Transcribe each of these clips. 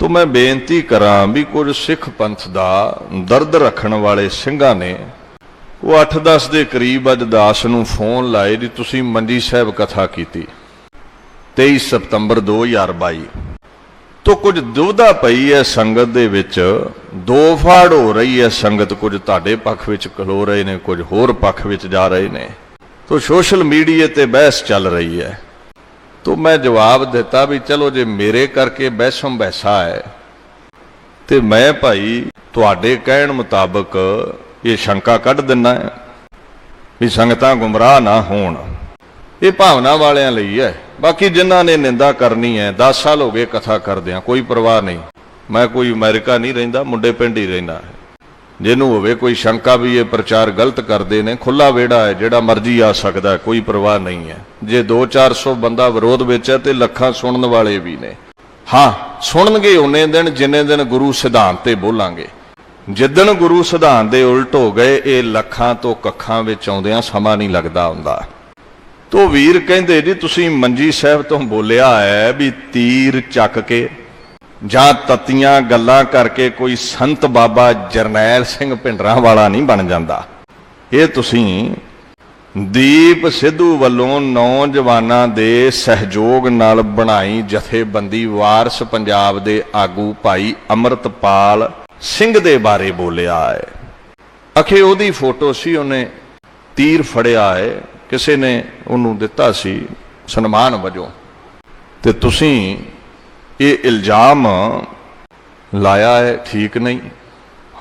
ਤੋ ਮੈਂ ਬੇਨਤੀ ਕਰਾਂ ਵੀ ਕੁਝ ਸਿੱਖ ਪੰਥ ਦਾ ਦਰਦ ਰੱਖਣ ਵਾਲੇ ਸਿੰਘਾਂ ਨੇ, ਉਹ 8-10 ਦੇ ਕਰੀਬ ਅੱਜ ਦਾਸ ਨੂੰ ਫੋਨ ਲਾਏ ਜੀ ਤੁਸੀਂ ਮੰਜੀ ਸਾਹਿਬ ਕਥਾ ਕੀਤੀ 23 ਸਤੰਬਰ 2022 ਤੋ ਕੁਝ ਦੁਵਿਧਾ ਪਈ ਹੈ ਸੰਗਤ ਦੇ ਵਿੱਚ, ਦੋ ਫਾੜ ਹੋ ਰਹੀ ਹੈ ਸੰਗਤ ਕੁਝ ਤੁਹਾਡੇ ਪੱਖ ਵਿੱਚ ਖਲੋ ਰਹੇ ਨੇ, ਕੁਝ ਹੋਰ ਪੱਖ ਵਿੱਚ ਜਾ ਰਹੇ ਨੇ। ਤੋ ਸੋਸ਼ਲ ਮੀਡੀਆ ਤੇ ਬਹਿਸ ਚੱਲ ਰਹੀ ਹੈ ਤੋ ਮੈਂ ਜਵਾਬ ਦਿੱਤਾ ਵੀ ਚਲੋ ਜੇ ਮੇਰੇ ਕਰਕੇ ਬਹਿਸਮ ਬਹਿਸਾ ਹੈ, ਤੇ ਮੈਂ ਭਾਈ ਤੁਹਾਡੇ ਕਹਿਣ ਮੁਤਾਬਕ ਇਹ ਸ਼ੰਕਾ ਕੱਢ ਦਿੰਨਾ ਹੈ ਵੀ ਸੰਗਤਾਂ ਗੁੰਮਰਾਹ ਨਾ ਹੋਣ। ਇਹ ਭਾਵਨਾ ਵਾਲਿਆਂ ਲਈ ਹੈ। ਬਾਕੀ ਜਿਨ੍ਹਾਂ ਨੇ ਨਿੰਦਾ ਕਰਨੀ ਹੈ 10 ਸਾਲ ਹੋ ਗਏ ਕਥਾ ਕਰਦਿਆਂ, ਕੋਈ ਪਰਵਾਹ ਨਹੀਂ। ਮੈਂ ਕੋਈ ਅਮਰੀਕਾ ਨਹੀਂ ਰਹਿੰਦਾ, ਮੁੰਡੇ ਪਿੰਡ ਹੀ ਰਹਿੰਦਾ। ਜਿਹਨੂੰ ਹੋਵੇ ਕੋਈ ਸ਼ੰਕਾ ਵੀ ਇਹ ਪ੍ਰਚਾਰ ਗਲਤ ਕਰਦੇ ਨੇ ਖੁੱਲਾ ਵਿਹੜਾ ਹੈ, ਜਿਹੜਾ ਮਰਜ਼ੀ ਆ ਸਕਦਾ, ਕੋਈ ਪਰਵਾਹ ਨਹੀਂ ਹੈ। ਜੇ 2-400 ਬੰਦਾ ਵਿਰੋਧ ਵਿੱਚ ਹੈ ਤੇ ਲੱਖਾਂ ਸੁਣਨ ਵਾਲੇ ਵੀ ਨੇ। ਹਾਂ, ਸੁਣਨਗੇ ਉਹਨੇ ਦਿਨ, ਜਿੰਨੇ ਦਿਨ ਗੁਰੂ ਸਿਧਾਂਤ ਤੇ ਬੋਲਾਂਗੇ। ਜਿੱਦਣ ਗੁਰੂ ਸਿਧਾਂਤ ਦੇ ਉਲਟ ਹੋ ਗਏ, ਇਹ ਲੱਖਾਂ ਤੋਂ ਕੱਖਾਂ ਵਿੱਚ ਆਉਂਦਿਆਂ ਸਮਾਂ ਨਹੀਂ ਲੱਗਦਾ ਹੁੰਦਾ। ਤੋ ਵੀਰ ਕਹਿੰਦੇ, ਜੀ, ਤੁਸੀਂ ਮੰਜੀ ਸਾਹਿਬ ਤੋਂ ਬੋਲਿਆ ਹੈ ਵੀ ਤੀਰ ਚੱਕ ਕੇ ਜਾਂ ਤਤੀਆਂ ਗੱਲਾਂ ਕਰਕੇ ਕੋਈ ਸੰਤ ਬਾਬਾ ਜਰਨੈਲ ਸਿੰਘ ਭਿੰਡਰਾਂ ਵਾਲਾ ਨਹੀਂ ਬਣ ਜਾਂਦਾ। ਇਹ ਤੁਸੀਂ ਦੀਪ ਸਿੱਧੂ ਵੱਲੋਂ ਨੌਜਵਾਨਾਂ ਦੇ ਸਹਿਯੋਗ ਨਾਲ ਬਣਾਈ ਜਥੇਬੰਦੀ ਵਾਰਸ ਪੰਜਾਬ ਦੇ ਆਗੂ ਭਾਈ ਅਮਰਤਪਾਲ ਸਿੰਘ ਦੇ ਬਾਰੇ ਬੋਲਿਆ ਹੈ। ਅਖੇ ਉਹਦੀ ਫੋਟੋ ਸੀ, ਉਹਨੇ ਤੀਰ ਫੜਿਆ ਹੈ, ਕਿਸੇ ਨੇ ਉਹਨੂੰ ਦਿੱਤਾ ਸੀ ਸਨਮਾਨ ਵਜੋਂ। ਤੇ ਤੁਸੀਂ ਇਹ ਇਲਜ਼ਾਮ ਲਾਇਆ ਹੈ, ਠੀਕ ਨਹੀਂ।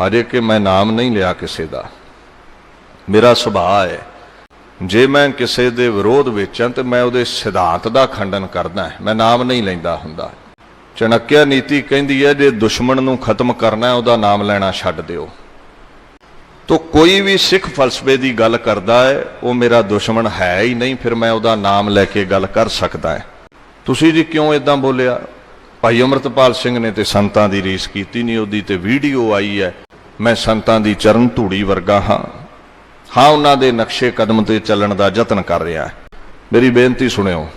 ਹਜੇ ਕਿ ਮੈਂ ਨਾਮ ਨਹੀਂ ਲਿਆ ਕਿਸੇ ਦਾ। ਮੇਰਾ ਸੁਭਾਅ ਹੈ, ਜੇ ਮੈਂ ਕਿਸੇ ਦੇ ਵਿਰੋਧ ਵਿੱਚ ਹਾਂ ਤੇ ਮੈਂ ਉਹਦੇ ਸਿਧਾਂਤ ਦਾ ਖੰਡਨ ਕਰਦਾ ਮੈਂ ਨਾਮ ਨਹੀਂ ਲੈਂਦਾ ਹੁੰਦਾ। ਚਣਕਿਆ ਨੀਤੀ ਕਹਿੰਦੀ ਹੈ, ਜੇ ਦੁਸ਼ਮਣ ਨੂੰ ਖਤਮ ਕਰਨਾ ਉਹਦਾ ਨਾਮ ਲੈਣਾ ਛੱਡ ਦਿਓ। ਤੋ ਕੋਈ ਵੀ ਸਿੱਖ ਫਲਸਫੇ ਦੀ ਗੱਲ ਕਰਦਾ ਹੈ, ਉਹ ਮੇਰਾ ਦੁਸ਼ਮਣ ਹੈ ਹੀ ਨਹੀਂ, ਫਿਰ ਮੈਂ ਉਹਦਾ ਨਾਮ ਲੈ ਕੇ ਗੱਲ ਕਰ ਸਕਦਾ ਹੈ। ਤੁਸੀਂ ਜੀ ਕਿਉਂ ਇਦਾਂ ਬੋਲਿਆ? ਭਾਈ ਅਮਰਤਪਾਲ ਸਿੰਘ ਨੇ ਤੇ ਸੰਤਾਂ ਦੀ ਰੀਸ ਕੀਤੀ ਨਹੀਂ, ਉਹਦੀ ਤੇ ਵੀਡੀਓ ਆਈ ਹੈ। ਮੈਂ ਸੰਤਾਂ ਦੀ ਚਰਨ ਧੂੜੀ ਵਰਗਾ ਹਾਂ। ਹਾਂ, ਉਹਨਾਂ ਦੇ ਨਕਸ਼ੇ ਕਦਮ ਤੇ ਚੱਲਣ ਦਾ ਯਤਨ ਕਰ ਰਿਹਾ ਮੇਰੀ ਬੇਨਤੀ ਸੁਣਿਓ,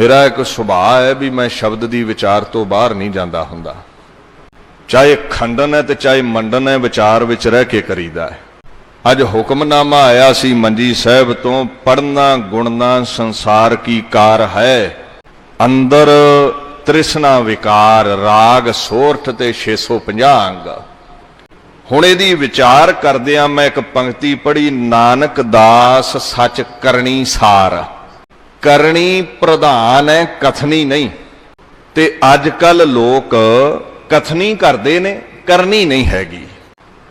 ਮੇਰਾ ਇੱਕ ਸੁਭਾਅ ਹੈ ਵੀ ਮੈਂ ਸ਼ਬਦ ਦੀ ਵਿਚਾਰ ਤੋਂ ਬਾਹਰ ਨਹੀਂ ਜਾਂਦਾ ਹੁੰਦਾ। ਚਾਹੇ ਖੰਡਨ ਹੈ ਤੇ ਚਾਹੇ ਮੰਡਨ ਹੈ, ਵਿਚਾਰ ਵਿੱਚ ਰਹਿ ਕੇ ਕਰੀਦਾ ਹੈ। ਅੱਜ ਹੁਕਮਨਾਮਾ ਆਇਆ ਸੀ ਮੰਜੀ ਸਾਹਿਬ ਤੋਂ ਪੜਨਾ ਗੁਣਨਾ, ਸੰਸਾਰ ਕੀ ਕਾਰ ਹੈ? ਅੰਦਰ ਤ੍ਰਿਸ਼ਨਾ ਵਿਕਾਰ, ਰਾਗ ਸੋਰਠ ਤੇ 650 ਅੰਗ। ਹੁਣ ਇਹਦੀ ਵਿਚਾਰ ਕਰਦਿਆਂ ਮੈਂ ਇੱਕ ਪੰਕਤੀ ਪੜ੍ਹੀ, ਨਾਨਕ ਦਾਸ ਸੱਚ ਕਰਨੀ ਸਾਰ। ਕਰਨੀ ਪ੍ਰਧਾਨ ਹੈ, ਕਥਨੀ ਨਹੀਂ। ਤੇ ਅੱਜ ਕੱਲ ਲੋਕ ਕਥਨੀ ਕਰਦੇ ਨੇ, ਕਰਨੀ ਨਹੀਂ ਹੈਗੀ।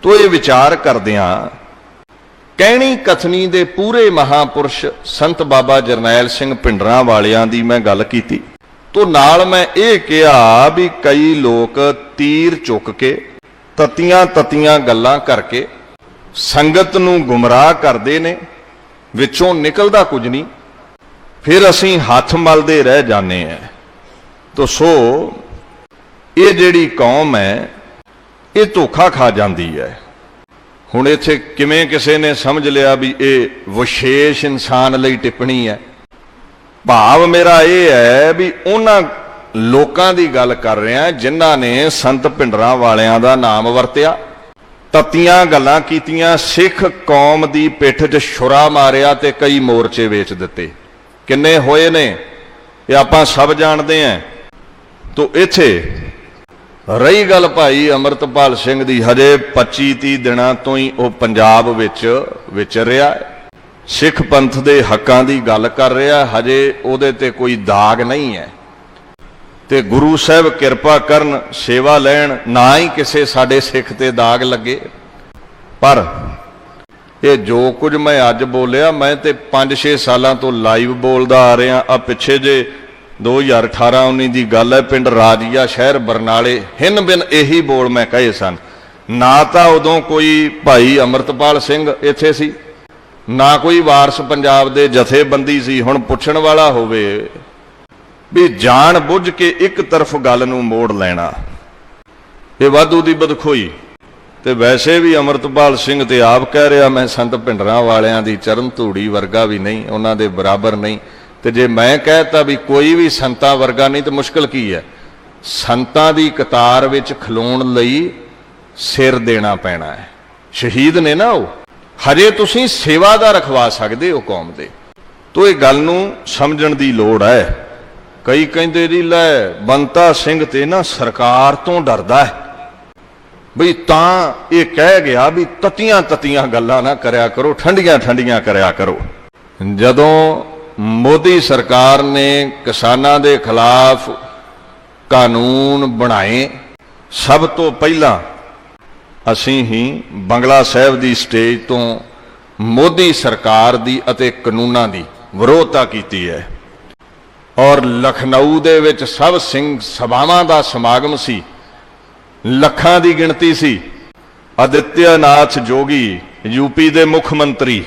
ਤੋ ਇਹ ਵਿਚਾਰ ਕਰਦਿਆਂ ਕਹਿਣੀ ਕਥਨੀ ਦੇ ਪੂਰੇ ਮਹਾਪੁਰਸ਼ ਸੰਤ ਬਾਬਾ ਜਰਨੈਲ ਸਿੰਘ ਪਿੰਡਰਾਂ ਵਾਲਿਆਂ ਦੀ ਮੈਂ ਗੱਲ ਕੀਤੀ। ਤੋਂ ਨਾਲ ਮੈਂ ਇਹ ਕਿਹਾ ਵੀ ਕਈ ਲੋਕ ਤੀਰ ਚੁੱਕ ਕੇ ਤਤੀਆਂ ਤਤੀਆਂ ਗੱਲਾਂ ਕਰਕੇ ਸੰਗਤ ਨੂੰ ਗੁੰਮਰਾਹ ਕਰਦੇ ਨੇ, ਵਿੱਚੋਂ ਨਿਕਲਦਾ ਕੁਝ ਨਹੀਂ, ਫਿਰ ਅਸੀਂ ਹੱਥ ਮਲਦੇ ਰਹਿ ਜਾਂਦੇ ਆ ਤੋ ਸੋ, ਇਹ ਜਿਹੜੀ ਕੌਮ ਹੈ, ਇਹ ਧੋਖਾ ਖਾ ਜਾਂਦੀ ਹੈ। ਹੁਣ ਇੱਥੇ ਕਿਵੇਂ ਕਿਸੇ ਨੇ ਸਮਝ ਲਿਆ ਵੀ ਇਹ ਵਿਸ਼ੇਸ਼ ਇਨਸਾਨ ਲਈ ਟਿੱਪਣੀ ਹੈ? ਭਾਵ ਮੇਰਾ ਇਹ ਹੈ ਵੀ ਉਹਨਾਂ ਲੋਕਾਂ ਦੀ ਗੱਲ ਕਰ ਰਿਹਾ ਜਿਨ੍ਹਾਂ ਨੇ ਸੰਤ ਭਿੰਡਰਾਂ ਵਾਲਿਆਂ ਦਾ ਨਾਮ ਵਰਤਿਆ, ਤਤੀਆਂ ਗੱਲਾਂ ਕੀਤੀਆਂ, ਸਿੱਖ ਕੌਮ ਦੀ ਪਿੱਠ 'ਚ ਛੁਰਾ ਮਾਰਿਆ ਤੇ ਕਈ ਮੋਰਚੇ ਵੇਚ ਦਿੱਤੇ। ਕਿੰਨੇ ਹੋਏ ਨੇ? ਇਹ ਆਪਾਂ ਸਭ ਜਾਣਦੇ ਆਂ ਤੋ ਇੱਥੇ ਰਹੀ ਗੱਲ ਭਾਈ ਅਮਰਤਪਾਲ ਸਿੰਘ ਦੀ ਹਜੇ 25 30 ਦਿਨਾਂ ਤੋਂ ਹੀ ਉਹ ਪੰਜਾਬ ਵਿੱਚ ਵਿਚਰਿਆ ਹੈ। ਸਿੱਖ ਪੰਥ ਦੇ ਹੱਕਾਂ ਦੀ ਗੱਲ ਕਰ ਰਿਹਾ, ਹਜੇ ਉਹਦੇ ਤੇ ਕੋਈ ਦਾਗ ਨਹੀਂ ਹੈ। ਤੇ ਗੁਰੂ ਸਾਹਿਬ ਕਿਰਪਾ ਕਰਨ ਸੇਵਾ ਲੈਣ, ਨਾ ਹੀ ਕਿਸੇ ਸਾਡੇ ਸਿੱਖ ਤੇ ਦਾਗ ਲੱਗੇ। ਪਰ ਇਹ ਜੋ ਕੁਝ ਮੈਂ ਅੱਜ ਬੋਲਿਆ, ਮੈਂ ਤੇ 5-6 ਸਾਲਾਂ ਤੋਂ ਲਾਈਵ ਬੋਲਦਾ ਆ ਰਿਹਾ। ਆ ਪਿੱਛੇ ਜੇ 2018-19 ਦੀ ਗੱਲ ਹੈ, ਪਿੰਡ ਰਾਜੀਆ ਸ਼ਹਿਰ ਬਰਨਾਲੇ, ਹਿੰਨ ਬਿਨ ਇਹੀ ਬੋਲ ਮੈਂ ਕਹੇ ਸਨ। ਨਾ ਤਾਂ ਉਦੋਂ ਕੋਈ ਭਾਈ ਅਮਰਤਪਾਲ ਸਿੰਘ ਇੱਥੇ ਸੀ ਨਾ ਕੋਈ ਵਾਰਸ ਪੰਜਾਬ ਦੇ ਜਥੇਬੰਦੀ ਸੀ, ਹੁਣ ਪੁੱਛਣ ਵਾਲਾ ਹੋਵੇ ਵੀ ਜਾਣ ਬੁੱਝ ਕੇ ਇੱਕ ਤਰਫ ਗੱਲ ਨੂੰ ਮੋੜ ਲੈਣਾ। ਇਹ ਵਾਧੂ ਦੀ ਬਦਖੋਈ। ਤੇ ਵੈਸੇ ਵੀ ਅਮਰਤਪਾਲ ਸਿੰਘ ਤੇ ਆਪ ਕਹਿ ਰਿਹਾ, ਮੈਂ ਸੰਤ ਭਿੰਡਰਾਂ ਵਾਲਿਆਂ ਦੀ ਚਰਨ ਧੂੜੀ ਵਰਗਾ ਵੀ ਨਹੀਂ, ਉਹਨਾਂ ਦੇ ਬਰਾਬਰ ਨਹੀਂ। ਤੇ ਜੇ ਮੈਂ ਕਹਿਤਾ ਵੀ ਕੋਈ ਵੀ ਸੰਤਾਂ ਵਰਗਾ ਨਹੀਂ, ਤੇ ਮੁਸ਼ਕਲ ਕੀ ਹੈ? ਸੰਤਾਂ ਦੀ ਕਤਾਰ ਵਿੱਚ ਖਲੋਣ ਲਈ ਸਿਰ ਦੇਣਾ ਪੈਣਾ ਹੈ। ਸ਼ਹੀਦ ਨੇ ਨਾ ਉਹ। ਹਜੇ ਤੁਸੀਂ ਸੇਵਾ ਦਾ ਰਖਵਾ ਸਕਦੇ ਹੋ ਕੌਮ ਦੇ। ਤੋ ਇਹ ਗੱਲ ਨੂੰ ਸਮਝਣ ਦੀ ਲੋੜ ਹੈ। ਕਈ ਕਹਿੰਦੇ ਜੀ, ਲੈ ਬੰਤਾ ਸਿੰਘ ਤੇ ਨਾ ਸਰਕਾਰ ਤੋਂ ਡਰਦਾ ਹੈ। ਬਈ ਤਾਂ ਇਹ ਕਹਿ ਗਿਆ ਵੀ ਤਤੀਆਂ ਤਤੀਆਂ ਗੱਲਾਂ ਨਾ ਕਰਿਆ ਕਰੋ, ਠੰਡੀਆਂ ਠੰਡੀਆਂ ਕਰਿਆ ਕਰੋ। ਜਦੋਂ ਮੋਦੀ ਸਰਕਾਰ ਨੇ ਕਿਸਾਨਾਂ ਦੇ ਖਿਲਾਫ ਕਾਨੂੰਨ ਬਣਾਏ, ਸਭ ਤੋਂ ਪਹਿਲਾਂ ਅਸੀਂ ਹੀ ਬੰਗਲਾ ਸਾਹਿਬ ਦੀ ਸਟੇਜ ਤੋਂ ਮੋਦੀ ਸਰਕਾਰ ਦੀ ਅਤੇ ਕਾਨੂੰਨਾਂ ਦੀ ਵਿਰੋਧਤਾ ਕੀਤੀ ਹੈ। ਔਰ ਲਖਨਊ ਦੇ ਵਿੱਚ ਸਭ ਸਿੰਘ ਸਭਾਵਾਂ ਦਾ ਸਮਾਗਮ ਸੀ। ਲੱਖਾਂ ਦੀ ਗਿਣਤੀ ਸੀ। ਅਦਿੱਤਿਆਨਾਥ ਜੋਗੀ ਯੂਪੀ ਦੇ ਮੁੱਖ ਮੰਤਰੀ,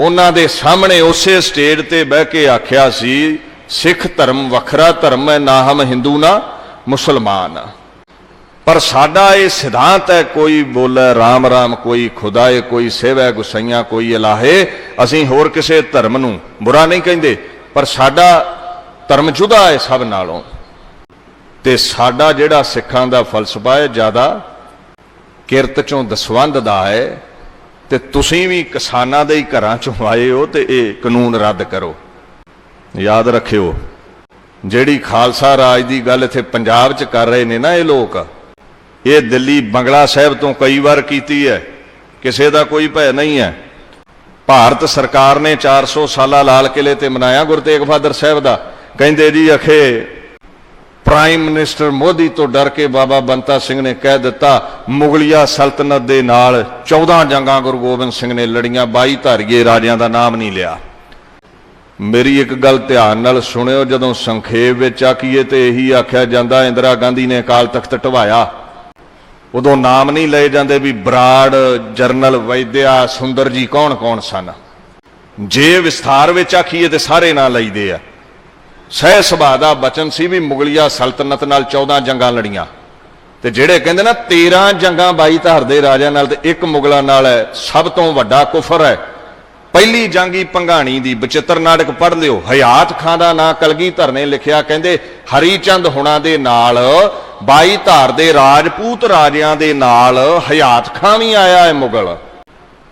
ਉਹਨਾਂ ਦੇ ਸਾਹਮਣੇ ਉਸੇ ਸਟੇਜ ਤੇ ਬਹਿ ਕੇ ਆਖਿਆ ਸੀ, ਸਿੱਖ ਧਰਮ ਵੱਖਰਾ ਧਰਮ ਹੈ, ਨਾ ਹਮ ਹਿੰਦੂ ਨਾ ਮੁਸਲਮਾਨ। ਪਰ ਸਾਡਾ ਇਹ ਸਿਧਾਂਤ ਹੈ, ਕੋਈ ਬੋਲੇ ਰਾਮ ਰਾਮ, ਕੋਈ ਖੁਦਾਏ, ਕੋਈ ਸੇਵਾ ਗੁਸਈਆਂ, ਕੋਈ ਇਲਾਹੇ, ਅਸੀਂ ਹੋਰ ਕਿਸੇ ਧਰਮ ਨੂੰ ਬੁਰਾ ਨਹੀਂ ਕਹਿੰਦੇ, ਪਰ ਸਾਡਾ ਧਰਮ ਜੁਦਾ ਹੈ ਸਭ ਨਾਲੋਂ। ਤੇ ਸਾਡਾ ਜਿਹੜਾ ਸਿੱਖਾਂ ਦਾ ਫਲਸਫਾ ਹੈ, ਜ਼ਿਆਦਾ ਕਿਰਤ ਚੋਂ ਦਸਵੰਧ ਦਾ ਹੈ, ਤੇ ਤੁਸੀਂ ਵੀ ਕਿਸਾਨਾਂ ਦੇ ਹੀ ਘਰਾਂ ਚੋਂ ਆਏ ਹੋ ਤੇ ਇਹ ਕਾਨੂੰਨ ਰੱਦ ਕਰੋ। ਯਾਦ ਰੱਖਿਓ, ਜਿਹੜੀ ਖਾਲਸਾ ਰਾਜ ਦੀ ਗੱਲ ਇੱਥੇ ਪੰਜਾਬ 'ਚ ਕਰ ਰਹੇ ਨੇ ਨਾ ਇਹ ਲੋਕ ਇਹ ਦਿੱਲੀ ਬੰਗਲਾ ਸਾਹਿਬ ਤੋਂ ਕਈ ਵਾਰ ਕੀਤੀ ਹੈ। ਕਿਸੇ ਦਾ ਕੋਈ ਭੈ ਨਹੀਂ ਹੈ। ਭਾਰਤ ਸਰਕਾਰ ਨੇ 400 ਸਾਲਾ ਲਾਲ ਕਿਲੇ ਤੇ ਮਨਾਇਆ ਗੁਰੂ ਤੇਗ ਬਹਾਦਰ ਸਾਹਿਬ ਦਾ। ਕਹਿੰਦੇ ਜੀ, ਅਖੇ ਪ੍ਰਾਈਮ ਮਿਨਿਸਟਰ ਮੋਦੀ ਤੋਂ ਡਰ ਕੇ ਬਾਬਾ ਬੰਤਾ ਸਿੰਘ ਨੇ ਕਹਿ ਦਿੱਤਾ, ਮੁਗਲਿਆ ਸਲਤਨਤ ਦੇ ਨਾਲ 14 ਜੰਗਾਂ ਗੁਰੂ ਗੋਬਿੰਦ ਸਿੰਘ ਨੇ ਲੜੀਆਂ 22 ਧਾਰੀਏ ਰਾਜਿਆਂ ਦਾ ਨਾਮ ਨਹੀਂ ਲਿਆ। ਮੇਰੀ ਇੱਕ ਗੱਲ ਧਿਆਨ ਨਾਲ ਸੁਣਿਓ, ਜਦੋਂ ਸੰਖੇਪ ਵਿੱਚ ਆਕੀਏ ਤੇ ਇਹੀ ਆਖਿਆ ਜਾਂਦਾ, ਇੰਦਰਾ ਗਾਂਧੀ ਨੇ ਅਕਾਲ ਤਖਤ ਢਵਾਇਆ। ਉਦੋਂ ਨਾਮ ਨਹੀਂ ਲਏ ਜਾਂਦੇ ਵੀ ਬਰਾੜ, ਜਰਨਲ, ਵੈਦਿਆ, ਸੁੰਦਰ ਜੀ ਕੌਣ ਕੌਣ ਸਨ? ਜੇ ਵਿਸਥਾਰ ਵਿੱਚ ਆਖੀਏ ਤੇ ਸਾਰੇ ਨਾਂ ਲਈਦੇ ਆ। ਸਹਿ ਸੁਭਾ ਦਾ ਬਚਨ ਸੀ ਵੀ ਮੁਗਲਿਆ ਸਲਤਨਤ ਨਾਲ 14 ਜੰਗਾਂ ਲੜੀਆਂ। ਤੇ ਜਿਹੜੇ ਕਹਿੰਦੇ ਨਾ 13 ਜੰਗਾਂ ਬਾਈ ਧਰ ਦੇ ਰਾਜਿਆਂ ਨਾਲ ਤੇ ਇੱਕ ਮੁਗਲਾਂ ਨਾਲ ਹੈ, ਸਭ ਤੋਂ ਵੱਡਾ ਕੁਫਰ ਹੈ। ਪਹਿਲੀ ਜੰਗੀ ਪੰਘਾਣੀ ਦੀ ਬਚਿੱਤਰ ਨਾਟਕ ਪੜ੍ਹ ਲਿਓ। ਹਯਾਤ ਖਾਂ ਦਾ ਨਾਂ ਕਲਗੀਧਰ ਨੇ ਲਿਖਿਆ ਕਹਿੰਦੇ ਹਰੀ ਚੰਦ ਹੁਣਾਂ ਦੇ ਨਾਲ ਬਾਈ ਧਾਰ ਦੇ ਰਾਜਪੂਤ ਰਾਜਿਆਂ ਦੇ ਨਾਲ ਹਯਾਤ ਖਾਂ ਵੀ ਆਇਆ ਹੈ ਮੁਗਲ।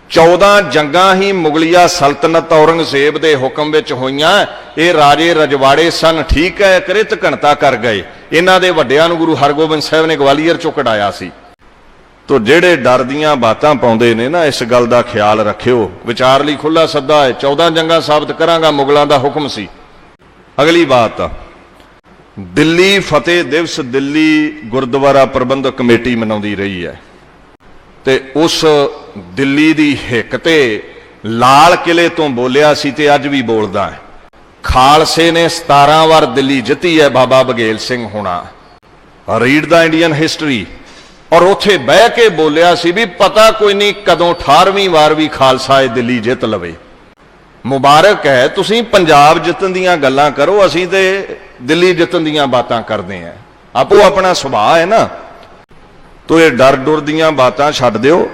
14 ਜੰਗਾਂ ਹੀ ਮੁਗਲਿਆ ਸਲਤਨਤ ਔਰੰਗਜ਼ੇਬ ਦੇ ਹੁਕਮ ਵਿੱਚ ਹੋਈਆਂ। ਇਹ ਰਾਜੇ ਰਜਵਾੜੇ ਸਨ, ਠੀਕ ਹੈ, ਕ੍ਰਿਤ ਘਣਤਾ ਕਰ ਗਏ। ਇਹਨਾਂ ਦੇ ਵੱਡਿਆਂ ਨੂੰ ਗੁਰੂ ਹਰਗੋਬਿੰਦ ਸਾਹਿਬ ਨੇ ਗਵਾਲੀਅਰ ਚੋਂ ਕਢਾਇਆ ਸੀ। ਤੋ ਜਿਹੜੇ ਡਰ ਦੀਆਂ ਬਾਤਾਂ ਪਾਉਂਦੇ ਨੇ ਨਾ, ਇਸ ਗੱਲ ਦਾ ਖਿਆਲ ਰੱਖਿਓ। ਵਿਚਾਰ ਲਈ ਖੁੱਲਾ ਸੱਦਾ ਹੈ 14 ਜੰਗਾਂ ਸਾਬਤ ਕਰਾਂਗਾ ਮੁਗਲਾਂ ਦਾ ਹੁਕਮ ਸੀ। ਅਗਲੀ ਬਾਤ। ਦਿੱਲੀ ਫਤਿਹ ਦਿਵਸ ਦਿੱਲੀ ਗੁਰਦੁਆਰਾ ਪ੍ਰਬੰਧਕ ਕਮੇਟੀ ਮਨਾਉਂਦੀ ਰਹੀ ਹੈ। ਤੇ ਉਸ ਦਿੱਲੀ ਦੀ ਹਿੱਕ ਤੇ ਲਾਲ ਕਿਲੇ ਤੋਂ ਬੋਲਿਆ ਸੀ ਤੇ ਅੱਜ ਵੀ ਬੋਲਦਾ ਹੈ। ਖਾਲਸੇ ਨੇ 17 ਵਾਰ ਦਿੱਲੀ ਜਿੱਤੀ ਹੈ ਬਾਬਾ ਬਗੇਲ ਸਿੰਘ ਹੋਣਾ। ਰੀਡ ਦਾ ਇੰਡੀਅਨ ਹਿਸਟਰੀ। ਔਰ ਉੱਥੇ ਬਹਿ ਕੇ ਬੋਲਿਆ ਸੀ ਵੀ ਪਤਾ ਕੋਈ ਨਹੀਂ ਕਦੋਂ 18ਵੀਂ ਵਾਰ ਵੀ ਖਾਲਸਾ ਇਹ ਦਿੱਲੀ ਜਿੱਤ ਲਵੇ। ਮੁਬਾਰਕ ਹੈ, ਤੁਸੀਂ ਪੰਜਾਬ ਜਿੱਤਣ ਦੀਆਂ ਗੱਲਾਂ ਕਰੋ, ਅਸੀਂ ਤੇ ਦਿੱਲੀ ਜਿੱਤਣ ਦੀਆਂ ਬਾਤਾਂ ਕਰਦੇ ਆਂ। ਆਪੋ ਆਪਣਾ ਸੁਭਾਅ ਹੈ ਨਾ। ਤੋ ਇਹ ਡਰ ਡਰ ਦੀਆਂ ਬਾਤਾਂ ਛੱਡ ਦਿਓ।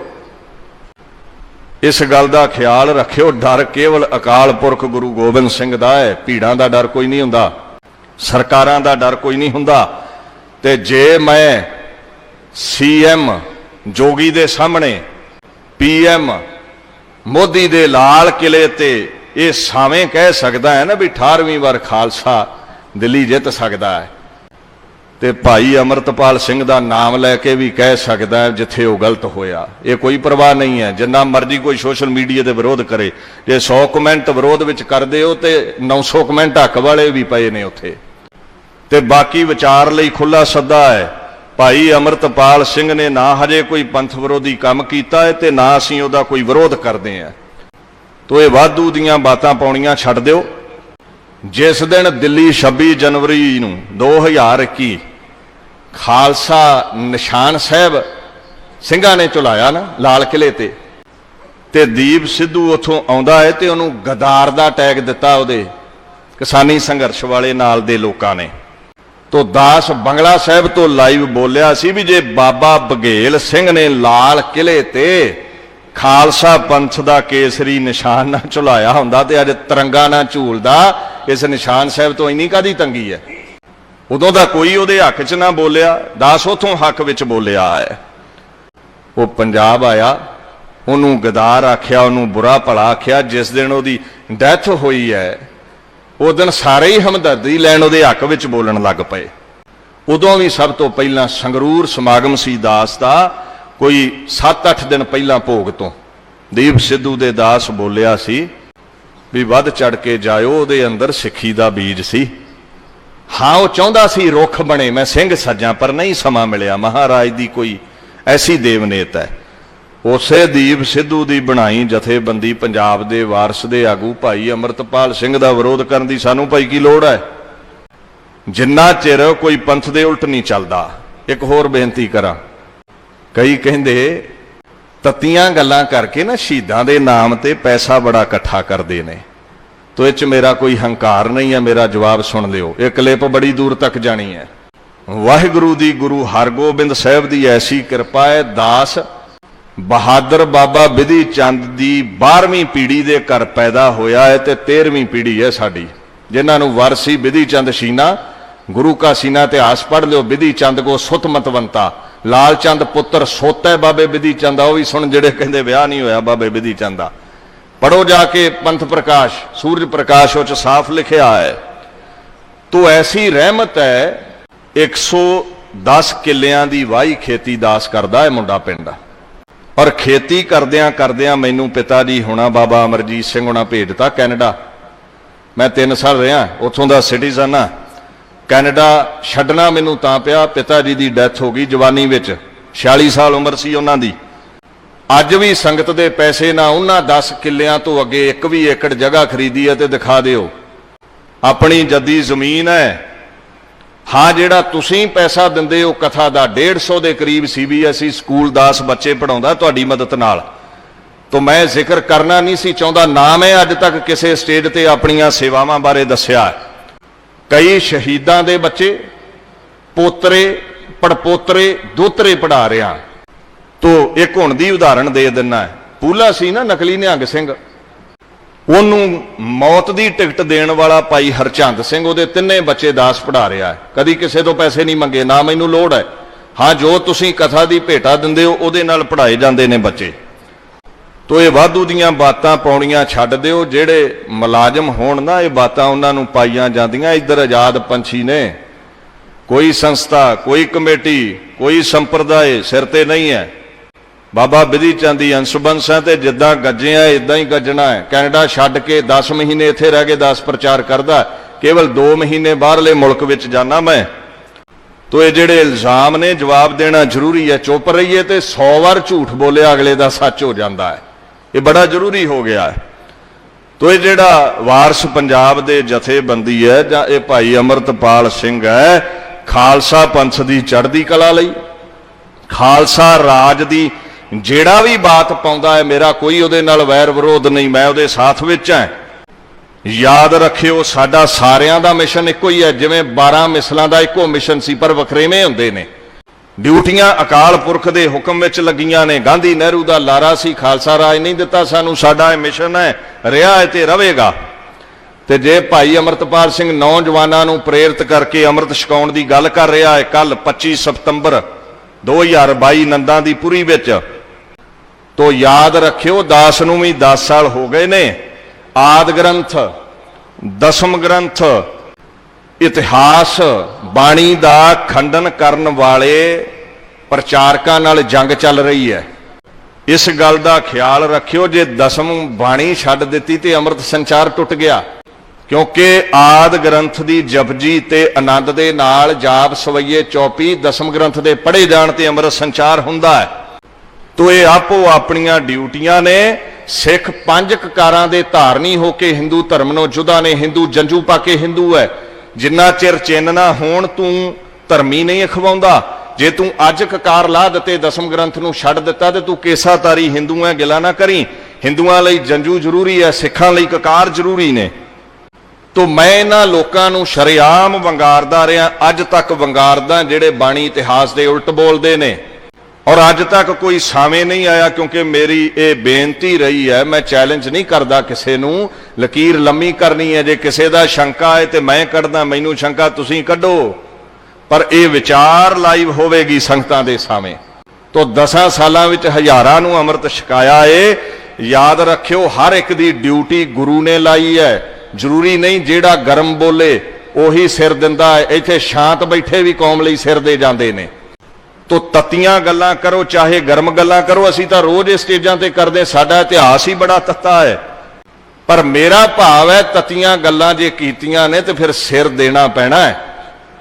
ਇਸ ਗੱਲ ਦਾ ਖਿਆਲ ਰੱਖਿਓ। ਡਰ ਕੇਵਲ ਅਕਾਲ ਪੁਰਖ ਗੁਰੂ ਗੋਬਿੰਦ ਸਿੰਘ ਦਾ ਹੈ। ਭੀੜਾਂ ਦਾ ਡਰ ਕੋਈ ਨਹੀਂ ਹੁੰਦਾ। ਸਰਕਾਰਾਂ ਦਾ ਡਰ ਕੋਈ ਨਹੀਂ ਹੁੰਦਾ। ਤੇ ਜੇ ਮੈਂ ਸੀਐਮ ਜੋਗੀ ਦੇ ਸਾਹਮਣੇ ਪੀਐਮ ਮੋਦੀ ਦੇ ਲਾਲ ਕਿਲੇ ਤੇ ਇਹ ਸਾਵੇਂ ਕਹਿ ਸਕਦਾ ਹੈ ਨਾ ਵੀ 18ਵੀਂ ਵਾਰ ਖਾਲਸਾ ਦਿੱਲੀ ਜਿੱਤ ਸਕਦਾ ਹੈ। ਤੇ ਭਾਈ ਅਮਰਤਪਾਲ ਸਿੰਘ ਦਾ ਨਾਮ ਲੈ ਕੇ ਵੀ ਕਹਿ ਸਕਦਾ ਹੈ ਜਿੱਥੇ ਉਹ ਗਲਤ ਹੋਇਆ। ਇਹ ਕੋਈ ਪਰਵਾਹ ਨਹੀਂ ਹੈ। ਜਿੰਨਾ ਮਰਜ਼ੀ ਕੋਈ ਸੋਸ਼ਲ ਮੀਡੀਆ ਦੇ ਵਿਰੋਧ ਕਰੇ। ਜੇ 100 ਕਮੈਂਟ ਵਿਰੋਧ ਵਿੱਚ ਕਰਦੇ ਹੋ ਤੇ 900 ਕਮੈਂਟ ਹੱਕ ਵਾਲੇ ਵੀ ਪਏ ਨੇ ਉੱਥੇ। ਤੇ ਬਾਕੀ ਵਿਚਾਰ ਲਈ ਖੁੱਲਾ ਸੱਦਾ ਹੈ। ਭਾਈ ਅਮਰਤਪਾਲ ਸਿੰਘ ਨੇ ਨਾ ਹਜੇ ਕੋਈ ਪੰਥ ਵਿਰੋਧੀ ਕੰਮ ਕੀਤਾ ਹੈ ਤੇ ਨਾ ਅਸੀਂ ਉਹਦਾ ਕੋਈ ਵਿਰੋਧ ਕਰਦੇ ਹਾਂ। ਤੋ ਇਹ ਵਾਧੂ ਦੀਆਂ ਬਾਤਾਂ ਪਾਉਣੀਆਂ ਛੱਡ ਦਿਓ। ਜਿਸ ਦਿਨ ਦਿੱਲੀ 26 ਜਨਵਰੀ ਨੂੰ 2021 ਖਾਲਸਾ ਨਿਸ਼ਾਨ ਸਾਹਿਬ ਸਿੰਘਾਂ ਨੇ ਚੁਲਾਇਆ ਨਾ, ਲਾਲ ਕਿਲੇ ਤੇ ਤੇ ਦੀਪ ਸਿੱਧੂ ਉੱਥੋਂ ਆਉਂਦਾ ਹੈ ਤੇ ਉਹਨੂੰ ਗਦਾਰ ਦਾ ਟੈਗ ਦਿੱਤਾ ਉਹਦੇ ਕਿਸਾਨੀ ਸੰਘਰਸ਼ ਵਾਲੇ ਨਾਲ ਦੇ ਲੋਕਾਂ ਨੇ। ਤੋ ਦਾਸ ਬੰਗਲਾ ਸਾਹਿਬ ਤੋਂ ਲਾਈਵ ਬੋਲਿਆ ਸੀ ਵੀ ਜੇ ਬਾਬਾ ਬਘੇਲ ਸਿੰਘ ਨੇ ਲਾਲ ਕਿਲੇ ਤੇ ਖਾਲਸਾ ਪੰਥ ਦਾ ਕੇਸਰੀ ਨਿਸ਼ਾਨ ਨਾ ਝੁਲਾਇਆ ਹੁੰਦਾ ਤੇ ਅੱਜ ਤਿਰੰਗਾ ਨਾ ਝੂਲਦਾ ਇਸ ਨਿਸ਼ਾਨ ਸਾਹਿਬ ਤੋਂ ਇੰਨੀ ਕਾਦੀ ਤੰਗੀ ਹੈ? ਉਦੋਂ ਦਾ ਕੋਈ ਉਹਦੇ ਹੱਕ 'ਚ ਨਾ ਬੋਲਿਆ, ਦਾਸ ਉਥੋਂ ਹੱਕ ਵਿੱਚ ਬੋਲਿਆ ਹੈ। ਉਹ ਪੰਜਾਬ ਆਇਆ, ਉਹਨੂੰ ਗਦਾਰ ਆਖਿਆ, ਉਹਨੂੰ ਬੁਰਾ ਭਲਾ ਆਖਿਆ, ਜਿਸ ਦਿਨ ਉਹਦੀ ਡੈਥ ਹੋਈ ਹੈ, ਉਹ ਦਿਨ ਸਾਰੇ ਹੀ ਹਮਦਰਦੀ ਲੈਣ ਉਹਦੇ ਹੱਕ ਵਿੱਚ ਬੋਲਣ ਲੱਗ ਪਏ। ਉਦੋਂ ਵੀ ਸਭ ਤੋਂ ਪਹਿਲਾਂ ਸੰਗਰੂਰ ਸਮਾਗਮ ਸੀ ਦਾਸ ਦਾ, ਕੋਈ 7-8 ਦਿਨ ਪਹਿਲਾਂ ਭੋਗ ਤੋਂ। ਦੀਪ ਸਿੱਧੂ ਦੇ ਦਾਸ ਬੋਲਿਆ ਸੀ ਵੀ ਵੱਧ ਚੜ ਕੇ ਜਾਇਓ, ਉਹਦੇ ਅੰਦਰ ਸਿੱਖੀ ਦਾ ਬੀਜ ਸੀ। ਹਾਂ, ਉਹ ਚਾਹੁੰਦਾ ਸੀ ਰੁੱਖ ਬਣੇ, ਮੈਂ ਸਿੰਘ ਸੱਜਾਂ, ਪਰ ਨਹੀਂ ਸਮਾਂ ਮਿਲਿਆ। ਮਹਾਰਾਜ ਦੀ ਕੋਈ ਐਸੀ ਦੇਵਨੇਤ ਹੈ। ਉਸੇ ਦੀਪ ਸਿੱਧੂ ਦੀ ਬਣਾਈ ਜਥੇਬੰਦੀ ਪੰਜਾਬ ਦੇ ਵਾਰਸ ਦੇ ਆਗੂ ਭਾਈ ਅਮਰਤਪਾਲ ਸਿੰਘ ਦਾ ਵਿਰੋਧ ਕਰਨ ਦੀ ਸਾਨੂੰ ਭਾਈ ਕੀ ਲੋੜ ਹੈ? ਜਿੰਨਾ ਚਿਰ ਕੋਈ ਪੰਥ ਦੇ ਉਲਟ ਨਹੀਂ ਚੱਲਦਾ, ਇੱਕ ਹੋਰ ਬੇਨਤੀ ਕਰਾਂ। ਕਈ ਕਹਿੰਦੇ ਤਤੀਆਂ ਗੱਲਾਂ ਕਰਕੇ ਨਾ ਸ਼ਹੀਦਾਂ ਦੇ ਨਾਮ ਤੇ ਪੈਸਾ ਬੜਾ ਇਕੱਠਾ ਕਰਦੇ ਨੇ। ਤੋ ਇਹ ਚ ਮੇਰਾ ਕੋਈ ਹੰਕਾਰ ਨਹੀਂ ਹੈ, ਮੇਰਾ ਜਵਾਬ ਸੁਣ ਲਿਓ। ਇਹ ਕਲਿੱਪ ਬੜੀ ਦੂਰ ਤੱਕ ਜਾਣੀ ਹੈ। ਵਾਹਿਗੁਰੂ ਦੀ ਗੁਰੂ ਹਰਗੋਬਿੰਦ ਸਾਹਿਬ ਦੀ ਐਸੀ ਕਿਰਪਾ ਹੈ, ਦਾਸ ਬਹਾਦਰ ਬਾਬਾ ਵਿਧੀ ਚੰਦ ਦੀ 12ਵੀਂ ਪੀੜ੍ਹੀ ਦੇ ਘਰ ਪੈਦਾ ਹੋਇਆ ਹੈ ਤੇ 13ਵੀਂ ਪੀੜ੍ਹੀ ਹੈ ਸਾਡੀ। ਜਿਨ੍ਹਾਂ ਨੂੰ ਵਰਸੀ ਵਿਧੀ ਚੰਦ ਸ਼ੀਨਾ, ਗੁਰੂ ਕਾ ਸੀਨਾ ਇਤਿਹਾਸ ਪੜ੍ਹ ਲਿਓ, ਵਿਧੀ ਚੰਦ ਕੋ ਸੁਤ ਮਤਵੰਤਾ ਲਾਲ ਚੰਦ ਪੁੱਤਰ ਸੋਤਾ ਹੈ ਬਾਬੇ ਬਿਧੀ ਚੰਦ ਦਾ ਉਹ ਵੀ ਸੁਣ ਜਿਹੜੇ ਕਹਿੰਦੇ ਵਿਆਹ ਨਹੀਂ ਹੋਇਆ ਬਾਬੇ ਬਿਧੀ ਚੰਦ ਦਾ। ਪੜੋ ਜਾ ਕੇ ਪੰਥ ਪ੍ਰਕਾਸ਼, ਸੂਰਜ ਪ੍ਰਕਾਸ਼ ਉਹ ਚ ਸਾਫ਼ ਲਿਖਿਆ ਹੈ। ਤੋ ਐਸੀ ਰਹਿਮਤ ਹੈ 110 ਕਿੱਲਿਆਂ ਦੀ ਵਾਹੀ ਖੇਤੀ ਦਾਸ ਕਰਦਾ ਹੈ ਮੁੰਡਾ ਪਿੰਡ। ਔਰ ਖੇਤੀ ਕਰਦਿਆਂ ਕਰਦਿਆਂ ਮੈਨੂੰ ਪਿਤਾ ਜੀ ਹੁਣਾ, ਬਾਬਾ ਅਮਰਜੀਤ ਸਿੰਘ ਹੁਣਾ ਭੇਜਤਾ ਕੈਨੇਡਾ। ਮੈਂ 3 ਸਾਲ ਰਿਹਾ, ਉੱਥੋਂ ਦਾ ਸਿਟੀਜ਼ਨ ਆ। ਕੈਨੇਡਾ ਛੱਡਣਾ ਮੈਨੂੰ ਤਾਂ ਪਿਆ, ਪਿਤਾ ਜੀ ਦੀ ਡੈਥ ਹੋ ਗਈ ਜਵਾਨੀ ਵਿੱਚ। 46 ਸਾਲ ਉਮਰ ਸੀ ਉਹਨਾਂ ਦੀ। ਅੱਜ ਵੀ ਸੰਗਤ ਦੇ ਪੈਸੇ ਨਾਲ ਉਹਨਾਂ 10 ਕਿੱਲਿਆਂ ਤੋਂ ਅੱਗੇ ਇੱਕ ਵੀ ਏਕੜ ਜਗ੍ਹਾ ਖਰੀਦੀ ਹੈ ਤੇ ਦਿਖਾ ਦਿਓ। ਆਪਣੀ ਜੱਦੀ ਜ਼ਮੀਨ ਹੈ। ਹਾਂ, ਜਿਹੜਾ ਤੁਸੀਂ ਪੈਸਾ ਦਿੰਦੇ ਹੋ, ਕਥਾ ਦਾ 150 ਦੇ ਕਰੀਬ ਸੀਬੀਐਸਈ ਸਕੂਲ 10 ਬੱਚੇ ਪੜਾਉਂਦਾ ਤੁਹਾਡੀ ਮਦਦ ਨਾਲ। ਤੋਂ ਮੈਂ ਜ਼ਿਕਰ ਕਰਨਾ ਨਹੀਂ ਸੀ ਚਾਹੁੰਦਾ, ਨਾ ਮੈਂ ਅੱਜ ਤੱਕ ਕਿਸੇ ਸਟੇਜ ਤੇ ਆਪਣੀਆਂ ਸੇਵਾਵਾਂ ਬਾਰੇ ਦੱਸਿਆ। ਕਈ ਸ਼ਹੀਦਾਂ ਦੇ ਬੱਚੇ, ਪੋਤਰੇ, ਪੜਪੋਤਰੇ, ਦੋਤਰੇ ਪੜਾ ਰਿਆ ਤੋ ਇੱਕ ਹੁਣ ਦੀ ਉਦਾਹਰਣ ਦੇ ਦਿੰਨਾ ਹੈ। ਪੂਲਾ ਸੀ ਨਾ ਨਕਲੀ ਨਿਹੰਗ ਸਿੰਘ। ਉਹਨੂੰ ਮੌਤ ਦੀ ਟਿਕਟ ਦੇਣ ਵਾਲਾ ਭਾਈ ਹਰਚੰਦ ਸਿੰਘ, ਉਹਦੇ ਤਿੰਨੇ ਬੱਚੇ ਦਾਸ ਪੜਾ ਰਿਹਾ ਹੈ। ਕਦੀ ਕਿਸੇ ਤੋਂ ਪੈਸੇ ਨਹੀਂ ਮੰਗੇ, ਨਾ ਮੈਨੂੰ ਲੋੜ ਹੈ। ਹਾਂ, ਜੋ ਤੁਸੀਂ ਕਥਾ ਦੀ ਭੇਟਾ ਦਿੰਦੇ ਹੋ, ਉਹਦੇ ਨਾਲ ਪੜਾਏ ਜਾਂਦੇ ਨੇ ਬੱਚੇ। ਤੋ ਇਹ ਵਾਧੂ ਦੀਆਂ ਬਾਤਾਂ ਪਾਉਣੀਆਂ ਛੱਡ ਦਿਓ, ਜਿਹੜੇ ਮੁਲਾਜ਼ਮ ਹੋਣ ਨਾ, ਇਹ ਬਾਤਾਂ ਉਹਨਾਂ ਨੂੰ ਪਾਈਆਂ ਜਾਂਦੀਆਂ। ਇੱਧਰ ਆਜ਼ਾਦ ਪੰਛੀ ਨੇ, ਕੋਈ ਸੰਸਥਾ, ਕੋਈ ਕਮੇਟੀ, ਕੋਈ ਸੰਪਰਦਾਇ ਸਿਰ ਤੇ ਨਹੀਂ ਹੈ। ਬਾਬਾ ਬਿਧੀ ਚੰਦ ਦੀ ਅੰਸ਼ਬੰਸ ਹੈ ਤੇ ਜਿੱਦਾਂ ਗੱਜਿਆ ਆ ਇਦਾਂ ਹੀ ਗੱਜਣਾ ਹੈ। ਕੈਨੇਡਾ ਛੱਡ ਕੇ 10 ਮਹੀਨੇ ਇੱਥੇ ਰਹਿ ਕੇ 10 ਪ੍ਰਚਾਰ ਕਰਦਾ ਕੇਵਲ 2 ਮਹੀਨੇ ਬਾਹਰਲੇ ਮੁਲਕ ਵਿੱਚ ਜਾਣਾ ਮੈਂ। ਤੋ ਇਹ ਜਿਹੜੇ ਇਲਜ਼ਾਮ ਨੇ, ਜਵਾਬ ਦੇਣਾ ਜ਼ਰੂਰੀ ਹੈ। ਚੁੱਪ ਰਹੀਏ ਤੇ 100 ਵਾਰ ਝੂਠ ਬੋਲਿਆ, ਅਗਲੇ ਦਾ ਸੱਚ ਹੋ ਜਾਂਦਾ ਹੈ। ਇਹ ਬੜਾ ਜ਼ਰੂਰੀ ਹੋ ਗਿਆ ਹੈ। ਤੋ ਇਹ ਜਿਹੜਾ ਵਾਰਸ ਪੰਜਾਬ ਦੇ ਜਥੇਬੰਦੀ ਹੈ ਜਾਂ ਇਹ ਭਾਈ ਅਮਰਤਪਾਲ ਸਿੰਘ ਹੈ, ਖਾਲਸਾ ਪੰਥ ਦੀ ਚੜ੍ਹਦੀ ਕਲਾ ਲਈ, ਖਾਲਸਾ ਰਾਜ ਦੀ ਜਿਹੜਾ ਵੀ ਬਾਤ ਪਾਉਂਦਾ ਹੈ, ਮੇਰਾ ਕੋਈ ਉਹਦੇ ਨਾਲ ਵੈਰ ਵਿਰੋਧ ਨਹੀਂ, ਮੈਂ ਉਹਦੇ ਸਾਥ ਵਿੱਚ ਹਾਂ। ਯਾਦ ਰੱਖਿਓ, ਸਾਡਾ ਸਾਰਿਆਂ ਦਾ ਮਿਸ਼ਨ ਇੱਕੋ ਹੀ ਹੈ, ਜਿਵੇਂ 12 ਮਿਸਲਾਂ ਦਾ ਇੱਕੋ ਮਿਸ਼ਨ ਸੀ, ਪਰ ਵੱਖਰੇਵੇਂ ਹੁੰਦੇ ਨੇ। ਡਿਊਟੀਆਂ ਅਕਾਲ ਪੁਰਖ ਦੇ ਹੁਕਮ ਵਿੱਚ ਲੱਗੀਆਂ ਨੇ। ਗਾਂਧੀ ਨਹਿਰੂ ਦਾ ਲਾਰਾ ਸੀ, ਖਾਲਸਾ ਰਾਜ ਨਹੀਂ ਦਿੱਤਾ ਸਾਨੂੰ, ਸਾਡਾ ਇਹ ਮਿਸ਼ਨ ਹੈ, ਰਿਹਾ ਹੈ ਤੇ ਰਹੇਗਾ। ਤੇ ਜੇ ਭਾਈ ਅਮਰਤਪਾਲ ਸਿੰਘ ਨੌਜਵਾਨਾਂ ਨੂੰ ਪ੍ਰੇਰਿਤ ਕਰਕੇ ਅੰਮ੍ਰਿਤ ਛਕਾਉਣ ਦੀ ਗੱਲ ਕਰ ਰਿਹਾ ਹੈ ਕੱਲ 25 ਸਤੰਬਰ 2022 ਨੰਦਾਂ ਦੀ ਪੁਰੀ ਵਿੱਚ, ਤੋ ਯਾਦ ਰੱਖਿਓ, ਦਾਸ ਨੂੰ ਵੀ 10 ਸਾਲ ਹੋ ਗਏ ਨੇ। ਆਦ ਗ੍ਰੰਥ, ਦਸਮ ਗ੍ਰੰਥ ਇਤਿਹਾਸ ਬਾਣੀ ਦਾ ਖੰਡਨ ਕਰਨ ਵਾਲੇ ਪ੍ਰਚਾਰਕਾਂ ਨਾਲ ਜੰਗ ਚੱਲ ਰਹੀ ਹੈ। ਇਸ ਗੱਲ ਦਾ ਖਿਆਲ ਰੱਖਿਓ, ਜੇ ਦਸਮ ਬਾਣੀ ਛੱਡ ਦਿੱਤੀ ਤੇ ਅੰਮ੍ਰਿਤ ਸੰਚਾਰ ਟੁੱਟ ਗਿਆ, ਕਿਉਂਕਿ ਆਦ ਗ੍ਰੰਥ ਦੀ ਜਪਜੀ ਤੇ ਆਨੰਦ ਦੇ ਨਾਲ ਜਾਪ ਸਵਈਏ ਚੌਪੀ ਦਸਮ ਗ੍ਰੰਥ ਦੇ ਪੜ੍ਹੇ ਜਾਣ ਤੇ ਅੰਮ੍ਰਿਤ ਸੰਚਾਰ ਹੁੰਦਾ ਹੈ। ਤੋ ਇਹ ਆਪੋ ਆਪਣੀਆਂ ਡਿਊਟੀਆਂ ਨੇ, ਸਿੱਖ ਪੰਜ ਕਕਾਰਾਂ ਦੇ ਧਾਰਨੀ ਹੋ ਕੇ ਹਿੰਦੂ ਧਰਮ ਨੂੰ, ਜੁਦਾ ਨੇ ਹਿੰਦੂ ਜੰਜੂ ਪਾ ਕੇ ਹਿੰਦੂ ਹੈ। ਜਿੰਨਾ ਚਿਰ ਚਿੰਨ ਨਾ ਹੋਣ, ਤੂੰ ਧਰਮੀ ਨਹੀਂ ਅਖਵਾਉਂਦਾ। ਜੇ ਤੂੰ ਅੱਜ ਕਕਾਰ ਲਾ ਦਿੱਤੇ ਦਸਮ ਗ੍ਰੰਥ ਨੂੰ ਛੱਡ ਦਿੱਤਾ ਤੇ ਤੂੰ ਕੇਸਾਤਾਰੀ ਹਿੰਦੂ ਹੈ ਗਿਲਾ ਨਾ ਕਰੀ। ਹਿੰਦੂਆਂ ਲਈ ਜੰਜੂ ਜ਼ਰੂਰੀ ਹੈ ਸਿੱਖਾਂ ਲਈ ਕਕਾਰ ਜ਼ਰੂਰੀ ਨੇ। ਤੋ ਮੈਂ ਇਹਨਾਂ ਲੋਕਾਂ ਨੂੰ ਸ਼ਰਿਆਮ ਵੰਗਾਰਦਾ ਰਿਹਾ, ਅੱਜ ਤੱਕ ਵੰਗਾਰਦਾ ਜਿਹੜੇ ਬਾਣੀ ਇਤਿਹਾਸ ਦੇ ਉਲਟ ਬੋਲਦੇ ਨੇ। ਔਰ ਅੱਜ ਤੱਕ ਕੋਈ ਸਾਵੇਂ ਨਹੀਂ ਆਇਆ ਕਿਉਂਕਿ ਮੇਰੀ ਇਹ ਬੇਨਤੀ ਰਹੀ ਹੈ, ਮੈਂ ਚੈਲੰਜ ਨਹੀਂ ਕਰਦਾ ਕਿਸੇ ਨੂੰ, ਲਕੀਰ ਲੰਮੀ ਕਰਨੀ ਹੈ, ਜੇ ਕਿਸੇ ਦਾ ਸ਼ੰਕਾ ਹੈ ਤੇ ਮੈਂ ਕੱਢਦਾ, ਮੈਨੂੰ ਸ਼ੰਕਾ ਤੁਸੀਂ ਕੱਢੋ। ਪਰ ਇਹ ਵਿਚਾਰ ਲਾਈਵ ਹੋਵੇਗੀ ਸੰਗਤਾਂ ਦੇ ਸਾਹਮਣੇ। ਤੋਂ 10 ਸਾਲਾਂ ਵਿੱਚ ਹਜ਼ਾਰਾਂ ਨੂੰ ਅੰਮ੍ਰਿਤ ਛਕਾਇਆ ਏ। ਯਾਦ ਰੱਖਿਓ, ਹਰ ਇੱਕ ਦੀ ਡਿਊਟੀ ਗੁਰੂ ਨੇ ਲਾਈ ਹੈ। ਜ਼ਰੂਰੀ ਨਹੀਂ ਜਿਹੜਾ ਗਰਮ ਬੋਲੇ, ਉਹੀ ਸਿਰ ਦਿੰਦਾ ਹੈ। ਇੱਥੇ ਸ਼ਾਂਤ ਬੈਠੇ ਵੀ ਕੌਮ ਲਈ ਸਿਰ ਦੇ ਜਾਂਦੇ ਨੇ। ਤੋ ਤਤੀਆਂ ਗੱਲਾਂ ਕਰੋ, ਚਾਹੇ ਗਰਮ ਗੱਲਾਂ ਕਰੋ, ਅਸੀਂ ਤਾਂ ਰੋਜ਼ ਇਹ ਸਟੇਜਾਂ ਤੇ ਕਰਦੇ ਸਾਡਾ ਇਤਿਹਾਸ ਹੀ ਬੜਾ ਤੱਤਾ ਹੈ। ਪਰ ਮੇਰਾ ਭਾਵ ਹੈ, ਤਤੀਆਂ ਗੱਲਾਂ ਜੇ ਕੀਤੀਆਂ ਨੇ ਤੇ ਫਿਰ ਸਿਰ ਦੇਣਾ ਪੈਣਾ ਹੈ।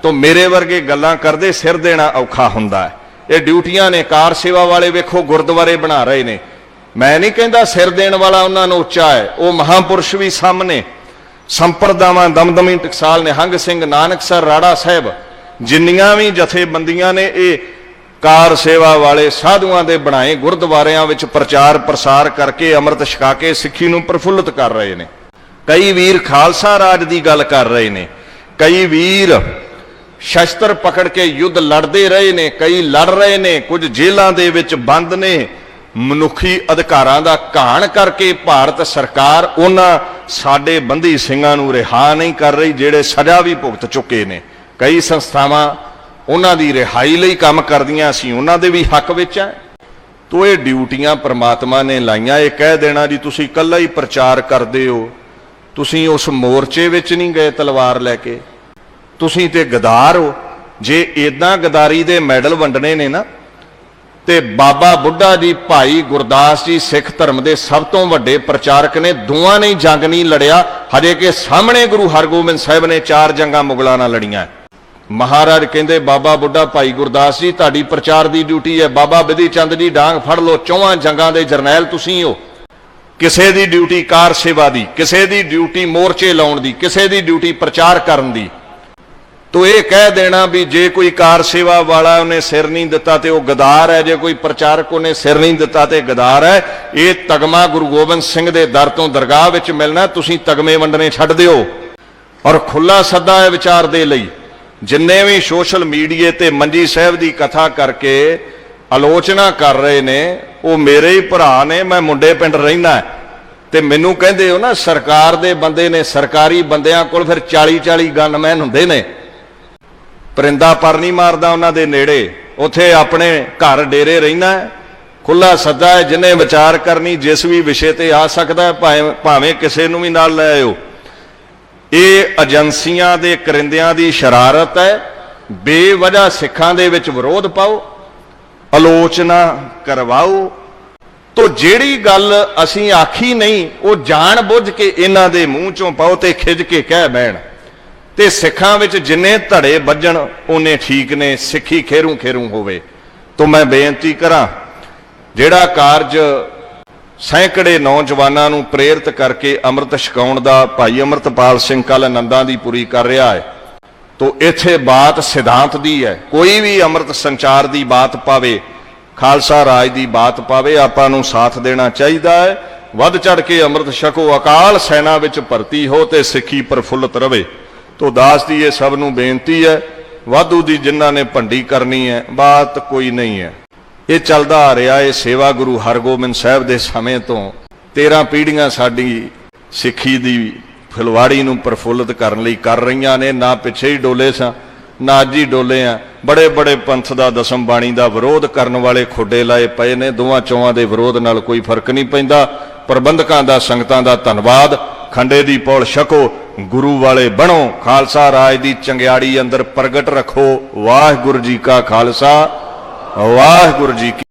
ਤੋ ਮੇਰੇ ਵਰਗੇ ਗੱਲਾਂ ਕਰਦੇ, ਸਿਰ ਦੇਣਾ ਔਖਾ ਹੁੰਦਾ ਹੈ। ਇਹ ਡਿਊਟੀਆਂ ਨੇ, ਕਾਰ ਸੇਵਾ ਵਾਲੇ ਵੇਖੋ, ਗੁਰਦੁਆਰੇ ਬਣਾ ਰਹੇ ਨੇ। ਮੈਂ ਨਹੀਂ ਕਹਿੰਦਾ ਸਿਰ ਦੇਣ ਵਾਲਾ ਉਹਨਾਂ ਨੂੰ ਉੱਚਾ ਹੈ, ਉਹ ਮਹਾਪੁਰਸ਼ ਵੀ ਸਾਹਮਣੇ। ਸੰਪਰਦਾਵਾਂ ਦਮਦਮੀ ਟਕਸਾਲ ਨਿਹੰਗ ਸਿੰਘ, ਨਾਨਕਸਰ, ਰਾੜਾ ਸਾਹਿਬ, ਜਿੰਨੀਆਂ ਵੀ ਜਥੇਬੰਦੀਆਂ ਨੇ, ਇਹ ਕਾਰ ਸੇਵਾ ਵਾਲੇ ਸਾਧੂਆਂ ਦੇ ਬਣਾਏ ਗੁਰਦੁਆਰਿਆਂ ਵਿੱਚ ਪ੍ਰਚਾਰ ਪ੍ਰਸਾਰ ਕਰਕੇ ਅੰਮ੍ਰਿਤ ਛਕਾ ਕੇ ਸਿੱਖੀ ਨੂੰ ਪ੍ਰਫੁੱਲਤ ਕਰ ਰਹੇ ਨੇ। ਕਈ ਵੀਰ ਖਾਲਸਾ ਰਾਜ ਦੀ ਗੱਲ ਕਰ ਰਹੇ ਨੇ। ਕਈ ਵੀਰ ਸ਼ਸਤਰ ਪਕੜ ਕੇ ਯੁੱਧ ਲੜਦੇ ਰਹੇ ਨੇ, ਕਈ ਲੜ ਰਹੇ ਨੇ, ਕੁਝ ਜੇਲ੍ਹਾਂ ਦੇ ਵਿੱਚ ਬੰਦ ਨੇ। ਮਨੁੱਖੀ ਅਧਿਕਾਰਾਂ ਦਾ ਘਾਣ ਕਰਕੇ ਭਾਰਤ ਸਰਕਾਰ ਉਹਨਾਂ ਸਾਡੇ ਬੰਦੀ ਸਿੰਘਾਂ ਨੂੰ ਰਿਹਾ ਨਹੀਂ ਕਰ ਰਹੀ, ਜਿਹੜੇ ਸਜ਼ਾ ਵੀ ਭੁਗਤ ਚੁੱਕੇ ਨੇ। ਕਈ ਸੰਸਥਾਵਾਂ ਉਹਨਾਂ ਦੀ ਰਿਹਾਈ ਲਈ ਕੰਮ ਕਰਦੀਆਂ ਅਸੀਂ ਉਹਨਾਂ ਦੇ ਵੀ ਹੱਕ ਵਿੱਚ ਹੈ। ਤੋ ਇਹ ਡਿਊਟੀਆਂ ਪ੍ਰਮਾਤਮਾ ਨੇ ਲਾਈਆਂ, ਇਹ ਕਹਿ ਦੇਣਾ ਜੀ, ਤੁਸੀਂ ਇਕੱਲਾ ਹੀ ਪ੍ਰਚਾਰ ਕਰਦੇ ਹੋ। ਤੁਸੀਂ ਉਸ ਮੋਰਚੇ ਵਿੱਚ ਨਹੀਂ ਗਏ ਤਲਵਾਰ ਲੈ ਕੇ। ਤੁਸੀਂ ਤੇ ਗਦਾਰ ਹੋ। ਜੇ ਇਦਾਂ ਗਦਾਰੀ ਦੇ ਮੈਡਲ ਵੰਡਣੇ ਨੇ ਨਾ, ਤੇ ਬਾਬਾ ਬੁੱਢਾ ਜੀ, ਭਾਈ ਗੁਰਦਾਸ ਜੀ, ਸਿੱਖ ਧਰਮ ਦੇ ਸਭ ਤੋਂ ਵੱਡੇ ਪ੍ਰਚਾਰਕ ਨੇ, ਦੋਵਾਂ ਨੇ ਜੰਗ ਨਹੀਂ ਲੜਿਆ। ਹਜੇ ਕਿ ਸਾਹਮਣੇ ਗੁਰੂ ਹਰਗੋਬਿੰਦ ਸਾਹਿਬ ਨੇ ਚਾਰ ਜੰਗਾਂ ਮੁਗਲਾਂ ਨਾਲ ਲੜੀਆਂ। ਮਹਾਰਾਜ ਕਹਿੰਦੇ, ਬਾਬਾ ਬੁੱਢਾ ਭਾਈ ਗੁਰਦਾਸ ਜੀ, ਤੁਹਾਡੀ ਪ੍ਰਚਾਰ ਦੀ ਡਿਊਟੀ ਹੈ। ਬਾਬਾ ਬਿਧੀ ਚੰਦ ਜੀ, ਡਾਂਗ ਫੜ ਲਓ ਚੌਵਾਂ ਜੰਗਾਂ ਦੇ ਜਰਨੈਲ ਤੁਸੀਂ ਹੋ। ਕਿਸੇ ਦੀ ਡਿਊਟੀ ਕਾਰ ਸੇਵਾ ਦੀ, ਕਿਸੇ ਦੀ ਡਿਊਟੀ ਮੋਰਚੇ ਲਾਉਣ ਦੀ, ਕਿਸੇ ਦੀ ਡਿਊਟੀ ਪ੍ਰਚਾਰ ਕਰਨ ਦੀ। ਤੋ ਇਹ ਕਹਿ ਦੇਣਾ ਵੀ ਜੇ ਕੋਈ ਕਾਰ ਸੇਵਾ ਵਾਲਾ ਉਹਨੇ ਸਿਰ ਨਹੀਂ ਦਿੱਤਾ ਤੇ ਉਹ ਗਦਾਰ ਹੈ, ਜੇ ਕੋਈ ਪ੍ਰਚਾਰਕ ਉਹਨੇ ਸਿਰ ਨਹੀਂ ਦਿੱਤਾ ਤੇ ਗਦਾਰ ਹੈ, ਇਹ ਤਗਮਾ ਗੁਰੂ ਗੋਬਿੰਦ ਸਿੰਘ ਦੇ ਦਰ ਤੋਂ ਦਰਗਾਹ ਵਿੱਚ ਮਿਲਣਾ, ਤੁਸੀਂ ਤਗਮੇ ਵੰਡਣੇ ਛੱਡ ਦਿਓ। ਔਰ ਖੁੱਲਾ ਸੱਦਾ ਹੈ ਵਿਚਾਰ ਦੇ ਲਈ। ਜਿੰਨੇ ਵੀ ਸੋਸ਼ਲ ਮੀਡੀਏ ਤੇ ਮੰਜੀ ਸਾਹਿਬ ਦੀ ਕਥਾ ਕਰਕੇ ਆਲੋਚਨਾ ਕਰ ਰਹੇ ਨੇ, ਉਹ ਮੇਰੇ ਹੀ ਭਰਾ ਨੇ, ਮੈਂ ਮੁੰਡੇ ਪਿੰਡ ਰਹਿਣਾ ਤੇ ਮੈਨੂੰ ਕਹਿੰਦੇ ਹੋ ਨਾ, ਸਰਕਾਰ ਦੇ ਬੰਦੇ ਨੇ, ਸਰਕਾਰੀ ਬੰਦਿਆਂ ਕੋਲ ਫਿਰ 40 40 ਗਨਮੈਨ ਹੁੰਦੇ ਨੇ। ਪਰਿੰਦਾ ਪਰ ਨਹੀਂ ਮਾਰਦਾ ਉਹਨਾਂ ਦੇ ਨੇੜੇ। ਉੱਥੇ ਆਪਣੇ ਘਰ ਡੇਰੇ ਰਹਿਣਾ ਹੈ। ਖੁੱਲਾ ਸੱਦਾ ਹੈ, ਜਿਨੇ ਵਿਚਾਰ ਕਰਨੀ, ਜਿਸ ਵੀ ਵਿਸ਼ੇ ਤੇ ਆ ਸਕਦਾ ਭਾਵੇਂ ਭਾਵੇਂ ਕਿਸੇ ਨੂੰ ਵੀ ਨਾਲ ਲੈ ਆਇਓ। ਇਹ ਏਜੰਸੀਆਂ ਦੇ ਕਰਿੰਦਿਆਂ ਦੀ ਸ਼ਰਾਰਤ ਹੈ। ਬੇਵਜ੍ਹਾ ਸਿੱਖਾਂ ਦੇ ਵਿੱਚ ਵਿਰੋਧ ਪਾਓ, ਆਲੋਚਨਾ ਕਰਵਾਓ। ਤੋ ਜਿਹੜੀ ਗੱਲ ਅਸੀਂ ਆਖੀ ਨਹੀਂ, ਉਹ ਜਾਣ ਬੁੱਝ ਕੇ ਇਹਨਾਂ ਦੇ ਮੂੰਹ ਚੋਂ ਪਾਓ ਤੇ ਖਿੱਚ ਕੇ ਕਹਿ ਬੈਣ ਤੇ ਸਿੱਖਾਂ ਵਿੱਚ ਜਿੰਨੇ ਧੜੇ ਵੱਜਣ, ਉਹਨੇ ਠੀਕ ਨੇ, ਸਿੱਖੀ ਖੇਰੂ ਖੇਰੂ ਹੋਵੇ। ਤੋ ਮੈਂ ਬੇਨਤੀ ਕਰਾਂ, ਜਿਹੜਾ ਕਾਰਜ ਸੈਂਕੜੇ ਨੌਜਵਾਨਾਂ ਨੂੰ ਪ੍ਰੇਰਿਤ ਕਰਕੇ ਅੰਮ੍ਰਿਤ ਛਕਾਉਣ ਦਾ ਭਾਈ ਅੰਮ੍ਰਿਤਪਾਲ ਸਿੰਘ ਕੱਲ ਆਨੰਦਾਂ ਦੀ ਪੂਰੀ ਕਰ ਰਿਹਾ ਹੈ। ਤੋ ਇੱਥੇ ਬਾਤ ਸਿਧਾਂਤ ਦੀ ਹੈ। ਕੋਈ ਵੀ ਅੰਮ੍ਰਿਤ ਸੰਚਾਰ ਦੀ ਬਾਤ ਪਾਵੇ, ਖਾਲਸਾ ਰਾਜ ਦੀ ਬਾਤ ਪਾਵੇ, ਆਪਾਂ ਨੂੰ ਸਾਥ ਦੇਣਾ ਚਾਹੀਦਾ ਹੈ। ਵੱਧ ਚੜ ਕੇ ਅੰਮ੍ਰਿਤ ਛਕੋ, ਅਕਾਲ ਸੈਨਾ ਵਿੱਚ ਭਰਤੀ ਹੋ ਤੇ ਸਿੱਖੀ ਪ੍ਰਫੁੱਲਤ ਰਵੇ। ਤੋ ਦਾਸ ਦੀ ਇਹ ਸਭ ਨੂੰ ਬੇਨਤੀ ਹੈ, ਵਾਧੂ ਦੀ ਜਿਨ੍ਹਾਂ ਨੇ ਭੰਡੀ ਕਰਨੀ ਹੈ, ਬਾਤ ਕੋਈ ਨਹੀਂ ਹੈ। ਇਹ ਚੱਲਦਾ ਆ ਰਿਹਾ, ਇਹ ਸੇਵਾ ਗੁਰੂ ਹਰਗੋਬਿੰਦ ਸਾਹਿਬ ਦੇ ਸਮੇਂ ਤੋਂ। 13 ਪੀੜ੍ਹੀਆਂ ਸਾਡੀ ਸਿੱਖੀ ਦੀ ਫੁਲਵਾੜੀ ਨੂੰ ਪ੍ਰਫੁੱਲਤ ਕਰਨ ਲਈ ਕਰ ਰਹੀਆਂ ਨੇ। ਨਾ ਪਿੱਛੇ ਹੀ ਡੋਲੇ ਸਾਂ, ਨਾ ਅੱਜ ਹੀ ਡੋਲੇ ਆ। ਬੜੇ ਬੜੇ ਪੰਥ ਦਾ, ਦਸਮ ਬਾਣੀ ਦਾ ਵਿਰੋਧ ਕਰਨ ਵਾਲੇ ਖੋਡੇ ਲਾਏ ਪਏ ਨੇ। ਦੋਵਾਂ ਚੌਵਾਂ ਦੇ ਵਿਰੋਧ ਨਾਲ ਕੋਈ ਫ਼ਰਕ ਨਹੀਂ ਪੈਂਦਾ। ਪ੍ਰਬੰਧਕਾਂ ਦਾ, ਸੰਗਤਾਂ ਦਾ ਧੰਨਵਾਦ। ਖੰਡੇ ਦੀ ਪੌਲ ਛਕੋ, ਗੁਰੂ ਵਾਲੇ ਬਣੋ। ਖਾਲਸਾ ਰਾਜ ਦੀ ਚੰਗਿਆੜੀ ਅੰਦਰ ਪ੍ਰਗਟ ਰੱਖੋ। ਵਾਹਿਗੁਰੂ ਜੀ ਕਾ ਖਾਲਸਾ। ਵਾਹਿਗੁਰੂ ਜੀ ਕੀ